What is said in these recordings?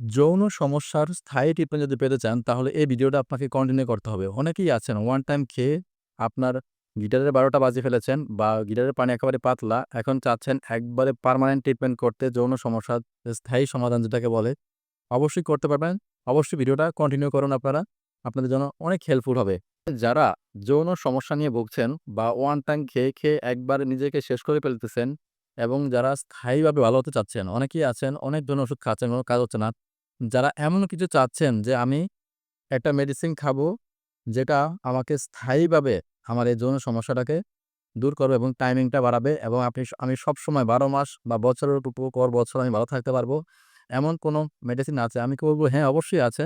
যৌন সমস্যার স্থায়ী ট্রিটমেন্ট যদি পেতে চান, তাহলে এই ভিডিওটা আপনাকে কন্টিনিউ করতে হবে। অনেকেই আছেন ওয়ান টাইম খেয়ে আপনার গিটারের বারোটা বাজে ফেলেছেন বা গিটারের পানি একেবারে পাতলা। এখন চাচ্ছেন একবারে পার্মানেন্ট ট্রিটমেন্ট করতে যৌন সমস্যার স্থায়ী সমাধান যেটাকে বলে। অবশ্যই করতে পারবেন। অবশ্যই ভিডিওটা কন্টিনিউ করুন আপনারা। আপনাদের জন্য অনেক হেল্পফুল হবে। যারা যৌন সমস্যা নিয়ে ভুগছেন বা ওয়ান টাইম খেয়ে, খেয়ে একবারে নিজেকে শেষ করে ফেলতেছেন এবং যারা স্থায়ীভাবে ভালো হতে চাচ্ছেন, অনেকেই আছেন অনেক ধরনের ওষুধ খাচ্ছেন, কোনো কাজ হচ্ছে না। যারা এমন কিছু চাচ্ছেন যে আমি একটা মেডিসিন খাব, যেটা আমাকে স্থায়ীভাবে আমার এই যৌন সমস্যাটাকে দূর করবে এবং টাইমিংটা বাড়াবে এবং আপনি আমি সবসময় 12 মাস বা বছরের পর বছর আমি ভালো থাকতে পারব। এমন কোনো মেডিসিন আছে? আমি কি বলব হ্যাঁ, অবশ্যই আছে।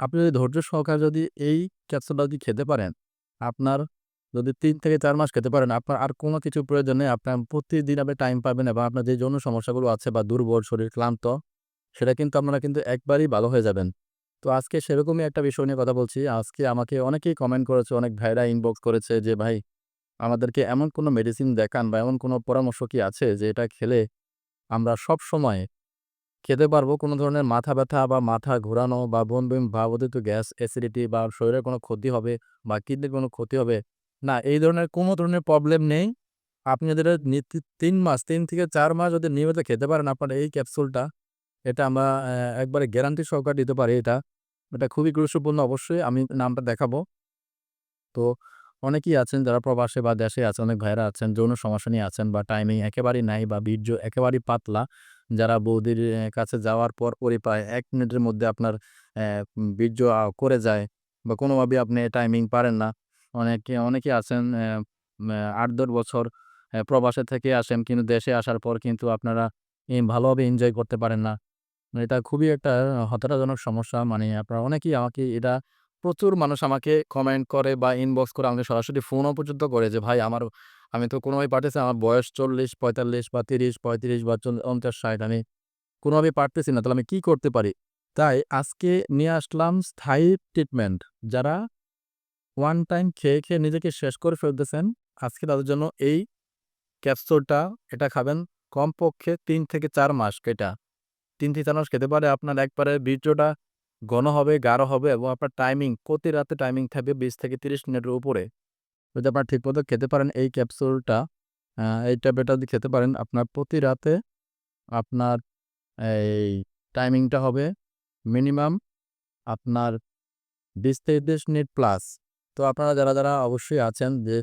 আপনি যদি ধৈর্য সহকারে যদি এই ক্যাপসুলটা যদি খেতে পারেন, আপনার যদি তিন থেকে চার মাস খেতে পারেন, আপনার আর কোনো কিছু প্রয়োজন নেই। আপনার প্রতিদিন আপনি টাইম পাবেন এবং আপনার যে যৌন সমস্যাগুলো আছে বা দুর্বল শরীর, ক্লান্ত, সেটা কিন্তু আপনারা কিন্তু একবারই ভালো হয়ে যাবেন। তো আজকে সেরকমই একটা বিষয় নিয়ে কথা বলছি। আজকে আমাকে অনেকেই কমেন্ট করেছে, অনেক ভাইরা ইনবক্স করেছে যে, "ভাই, আমাদেরকে এমন কোনো মেডিসিন দেখান বা এমন কোনো পরামর্শ কি আছে যে এটা খেলে আমরা সবসময় খেতে পারব? কোনো ধরনের মাথা ব্যথা বা মাথা ঘোরানো বা বমি, বমি ভাব, অতিরিক্ত গ্যাস, অ্যাসিডিটি বা শরীরের কোনো ক্ষতি হবে বা কিডনির কোনো ক্ষতি হবে?" না, এই ধরনের কোনো ধরনের প্রবলেম নেই। আপনি যদি এটা নি তি ৩ মাস, তিন থেকে চার মাস যদি নিয়মিত খেতে পারেন আপনার এই ক্যাপসুলটা, এটা আমরা একবারে গ্যারান্টি সহকারে দিতে পারি এটা। এটা খুবই গুরুত্বপূর্ণ অবশ্যই আমি নামটা দেখাবো। তো অনেকেই আছেন যারা প্রবাসে বা দেশে আছেন, অনেক ভাইয়েরা আছেন যৌন সমস্যা নিয়ে আছেন বা টাইমিং একেবারেই নাই বা বীর্য একেবারেই পাতলা। যারা বৌদির কাছে যাওয়ার পর পরই প্রায় এক মিনিটের মধ্যে আপনার বীর্য করে যায় বা কোনোভাবেই আপনি টাইমিং পারেন না। অনেকে অনেকে আছেন আট দশ বছর প্রবাসে থেকে আসেন কিন্তু দেশে আসার পর কিন্তু আপনারা ভালোভাবে এনজয় করতে পারেন না। এটা খুবই একটা হতাশাজনক সমস্যা। মানে আপনারা অনেকেই আমাকে এটা প্রচুর মানুষ আমাকে কমেন্ট করে বা ইনবক্স করে আমাকে সরাসরি ফোনও পর্যন্ত করে যে, "ভাই আমার আমি তো কোনোভাবেই পারতেছি আমার বয়স ৪০, ৪৫ বা ৩০, ৩৫ বা ৫০, ৬০ আমি কোনোভাবেই পারতেছি না। তাহলে আমি কি করতে পারি?" তাই আজকে নিয়ে আসলাম স্থায়ী ট্রিটমেন্ট। যারা ওয়ান টাইম খেয়ে, খেয়ে নিজেকে শেষ করে ফেলতেছেন, আজকে তাদের জন্য এই ক্যাপসুলটা এটা খাবেন কমপক্ষে তিন থেকে চার মাস এটা। ৩ থেকে ৪ মাস খেতে পারে আপনার একবারে বীর্যটা ঘন হবে, গাঢ় হবে এবং আপনার টাইমিং প্রতি রাতে টাইমিং থাকবে ২০ থেকে ৩০ মিনিটের উপরে। যদি আপনারা ঠিকমতো খেতে পারেন এই ক্যাপসুলটা, এই ট্যাবলেটটা যদি খেতে পারেন, আপনার প্রতি রাতে আপনার এই টাইমিংটা হবে মিনিমাম আপনার ২০ থেকে ৩০ মিনিট প্লাস। তো আপনারা যারা, যারা অবশ্যই আছেন যে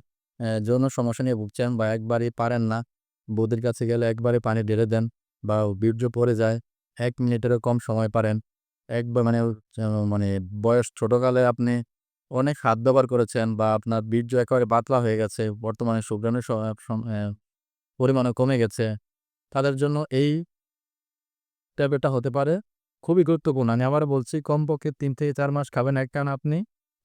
যৌন সমস্যা নিয়ে ভুগছেন বা একবারেই পারেন না, বৌদির কাছে গেলে একবারে পানি ঢেলে দেন বা বীর্য পড়ে যায়, ১ মিনিটেরও কম সময় পারেন। একবার মানে মানে বয়স ছোটকালে আপনি অনেক হাত ব্যবহার করেছেন বা আপনার বীর্য একেবারে পাতলা হয়ে গেছে, বর্তমানে শুক্রাণুর স পরিমাণও কমে গেছে, তাদের জন্য এই ট্যাবলেটটা হতে পারে খুবই গুরুত্বপূর্ণ। আমি আবার বলছি কমপক্ষে তিন থেকে চার মাস খাবেন এক কারণ আপনি।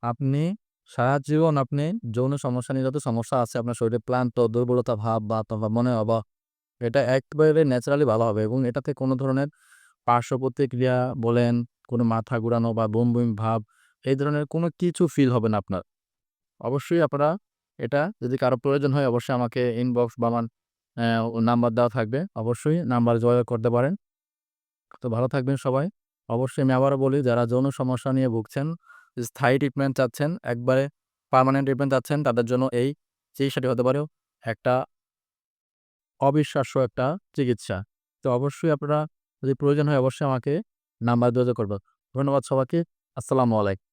আপনি সারা জীবন আপনি যৌন সমস্যা নিয়ে যত সমস্যা আছে আপনার শরীরে ক্লান্ত, দুর্বলতা ভাব বা মনে হওয়া, এটা একবারে ন্যাচারালি ভালো হবে এবং এটাতে কোনো ধরনের পার্শ্ব প্রতিক্রিয়া বলেন, কোনো মাথা ঘুরানো বা বুম বুম ভাব, এই ধরনের কোনো কিছু ফিল হবে না আপনার। অবশ্যই আপনারা এটা যদি কারও প্রয়োজন হয় অবশ্যই আমাকে ইনবক্স বা আমার নাম্বার দেওয়া থাকবে। অবশ্যই নাম্বার যোগাযোগ করতে পারেন। তো ভালো থাকবেন সবাই। অবশ্যই আমি আবারও বলি যারা যৌন সমস্যা নিয়ে ভুগছেন, স্থায়ী ট্রিটমেন্ট চাচ্ছেন, একবারে পার্মানেন্ট ট্রিটমেন্ট চাচ্ছেন, তাদের জন্য এই চিকিৎসাটি হতে পারে একটা অবিশ্বাস্য একটা চিকিৎসা। তো অবশ্যই আপনারা যদি প্রয়োজন হয় অবশ্যই আমাকে নাম্বার যোগাযোগ করব ধন্যবাদ সবাইকে। আসসালামু আলাইকুম।